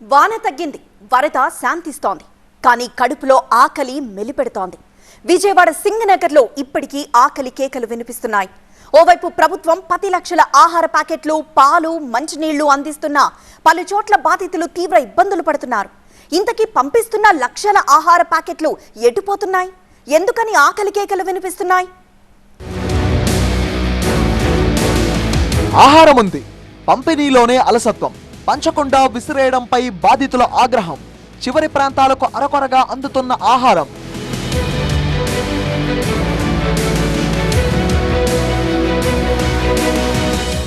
వాన తగ్గింది వరద శాంతిస్తోంది కానీ కడుపులో ఆకలి మెలిపెడుతోంది. విజయవాడ సింగనగర్లో ఇప్పటికీ ఆకలి కేకలు వినిపిస్తున్నాయి. ఓవైపు ప్రభుత్వం పది లక్షల ఆహార ప్యాకెట్లు పాలు మంచినీళ్ళు అందిస్తున్నా పలు చోట్ల బాధితులు తీవ్ర ఇబ్బందులు పడుతున్నారు. ఇంతకీ పంపిస్తున్న లక్షల ఆహార ప్యాకెట్లు ఎటుపోతున్నాయి? ఎందుకని ఆకలి కేకలు వినిపిస్తున్నాయి? ఆహారం ఉంది. పంపిణీలోనే అలసత్వం. పంచకుండా విసిరేయడంపై బాధితుల ఆగ్రహం. చివరి ప్రాంతాలకు అరకొరగా అందుతున్న ఆహారం.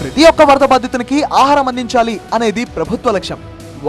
ప్రతి ఒక్క వరద బాధితునికి ఆహారం అందించాలి అనేది ప్రభుత్వ లక్ష్యం.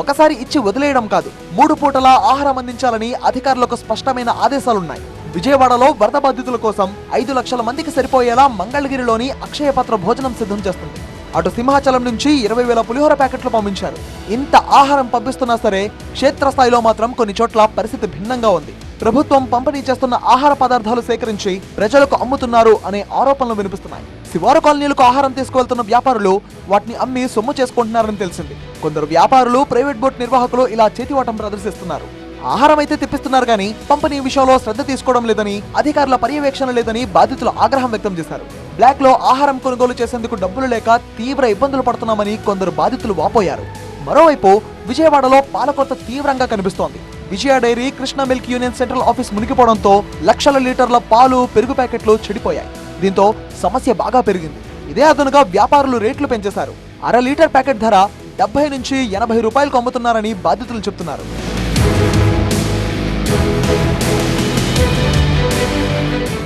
ఒకసారి ఇచ్చి వదిలేయడం కాదు మూడు పూటలా ఆహారం అందించాలని అధికారులకు స్పష్టమైన ఆదేశాలున్నాయి. విజయవాడలో వరద బాధితుల కోసం ఐదు లక్షల మందికి సరిపోయేలా మంగళగిరిలోని అక్షయపత్ర భోజనం సిద్ధం చేస్తుంది. అటు సింహాచలం నుంచి ఇరవై వేల పులిహోర ప్యాకెట్లు పంపించారు. ఇంత ఆహారం పంపిస్తున్నా సరే క్షేత్రస్థాయిలో మాత్రం కొన్ని చోట్ల పరిస్థితి భిన్నంగా ఉంది. ప్రభుత్వం పంపిణీ చేస్తున్న ఆహార పదార్థాలు సేకరించి ప్రజలకు అమ్ముతున్నారు అనే ఆరోపణలు వినిపిస్తున్నాయి. శివారు కాలనీలకు ఆహారం తీసుకువెళ్తున్న వ్యాపారులు వాటిని అమ్మి సొమ్ము చేసుకుంటున్నారని తెలిసింది. కొందరు వ్యాపారులు ప్రైవేట్ బోట్ నిర్వాహకులు ఇలా చేతివాటం ప్రదర్శిస్తున్నారు. ఆహారం అయితే తెప్పిస్తున్నారు కానీ పంపిణీ విషయంలో శ్రద్ధ తీసుకోవడం లేదని అధికారుల పర్యవేక్షణ లేదని బాధితులు ఆగ్రహం వ్యక్తం చేశారు. బ్లాక్లో ఆహారం కొనుగోలు చేసేందుకు డబ్బులు లేక తీవ్ర ఇబ్బందులు పడుతున్నామని కొందరు బాధితులు వాపోయారు. మరోవైపు విజయవాడలో పాలకొత్త తీవ్రంగా కనిపిస్తోంది. Vijaya dairy Krishna milk union central office మునిగిపోవడంతో లక్షల లీటర్ల పాలు పెరుగు ప్యాకెట్లు చెడిపోయాయి. దీంతో సమస్య బాగా పెరిగింది. ఇదే అదనుగా వ్యాపారులు రేట్లు పెంచేశారు. అర లీటర్ ప్యాకెట్ ధర డెబ్బై నుంచి ఎనభై రూపాయలకు అమ్ముతున్నారని బాధితులు చెప్తున్నారు.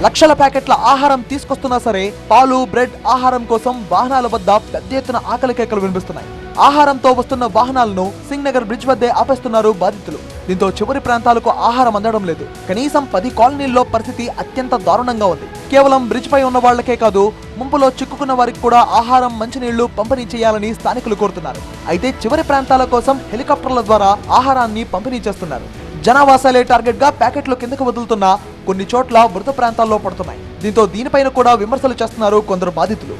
లక్షల ప్యాకెట్ల ఆహారం తీసుకొస్తున్నా సరే పాలు బ్రెడ్ ఆహారం కోసం వాహనాల వద్ద పెద్ద ఎత్తున ఆకలి కేకలు వినిపిస్తున్నాయి. ఆహారంతో వస్తున్న వాహనాలను సింగ్నగర్ బ్రిడ్జ్ వద్దే ఆపేస్తున్నారు బాధితులు. దీంతో చివరి ప్రాంతాలకు ఆహారం అందడం లేదు. కనీసం పది కాలనీల్లో పరిస్థితి అత్యంత దారుణంగా ఉంది. కేవలం బ్రిడ్జ్ పై ఉన్న వాళ్ళకే కాదు ముంపులో చిక్కుకున్న వారికి కూడా ఆహారం మంచినీళ్ళు పంపిణీ చేయాలని స్థానికులు కోరుతున్నారు. అయితే చివరి ప్రాంతాల కోసం హెలికాప్టర్ల ద్వారా ఆహారాన్ని పంపిణీ చేస్తున్నారు. జనావాసాలే టార్గెట్గా ప్యాకెట్లు కిందకు వదులుతున్నా కొన్ని చోట్ల మృత ప్రాంతాల్లో పడుతున్నాయి. దీంతో దీనిపైన కూడా విమర్శలు చేస్తున్నారు కొందరు బాధితులు.